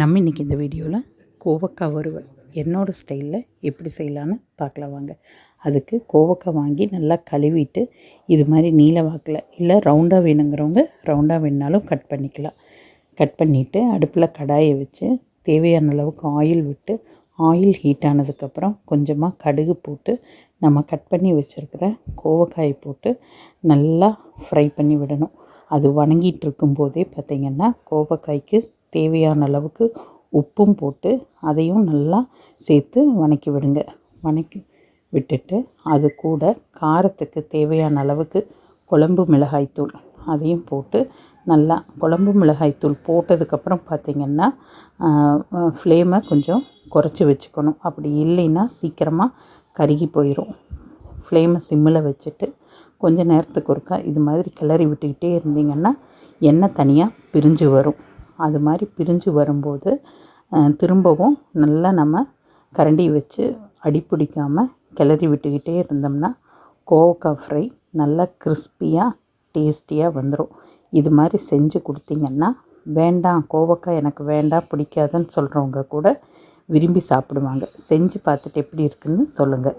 நம்ம இன்றைக்கி இந்த வீடியோவில் கோவக்காய் வறுவல். என்னோடய ஸ்டைலில் எப்படி செய்யலான்னு பார்க்கலாம் வாங்க. அதுக்கு கோவக்காய் வாங்கி நல்லா கழுவிட்டு இது மாதிரி நீல வாக்கில் இல்லை ரவுண்டாக வேணுங்கிறவங்க ரவுண்டாக வேணுனாலும் கட் பண்ணிக்கலாம். கட் பண்ணிவிட்டு அடுப்பில் கடாயை வச்சு தேவையான அளவுக்கு ஆயில் விட்டு ஆயில் ஹீட் ஆனதுக்கப்புறம் கொஞ்சமாக கடுகு போட்டு நம்ம கட் பண்ணி வச்சுருக்கிற கோவக்காயை போட்டு நல்லா ஃப்ரை பண்ணி விடணும். அது வணங்கிட்டு இருக்கும்போதே பார்த்திங்கன்னா கோவக்காய்க்கு தேவையான அளவுக்கு உப்பும் போட்டு அதையும் நல்லா சேர்த்து வணக்கி விடுங்க. வணக்கி விட்டுட்டு அது கூட காரத்துக்கு தேவையான அளவுக்கு குழம்பு மிளகாய்த்தூள் அதையும் போட்டு நல்லா குழம்பு மிளகாய்த்தூள் போட்டதுக்கப்புறம் பார்த்திங்கன்னா ஃப்ளேமை கொஞ்சம் குறைச்சி வச்சுக்கணும். அப்படி இல்லைன்னா சீக்கிரமாக கருகி போயிடும் ஃப்ளேமை சிம்மில் வச்சுட்டு கொஞ்சம் நேரத்துக்கு ஒருக்கா இது மாதிரி கிளறி விட்டுக்கிட்டே இருந்தீங்கன்னா எண்ணெய் தனியாக பிரிஞ்சு வரும். அது மாதிரி பிரிஞ்சு வரும்போது திரும்பவும் நல்லா நம்ம கரண்டி வச்சு அடி பிடிக்காமல் கிளறி விட்டுக்கிட்டே இருந்தோம்னா கோவக்காய் ஃப்ரை நல்லா கிறிஸ்பியாக டேஸ்டியாக வந்துடும் இது மாதிரி செஞ்சு கொடுத்தீங்கன்னா வேண்டாம் கோவக்காய் எனக்கு வேண்டாம் பிடிக்காதுன்னு சொல்கிறவங்க கூட விரும்பி சாப்பிடுவாங்க. செஞ்சு பார்த்துட்டு எப்படி இருக்குன்னு சொல்லுங்கள்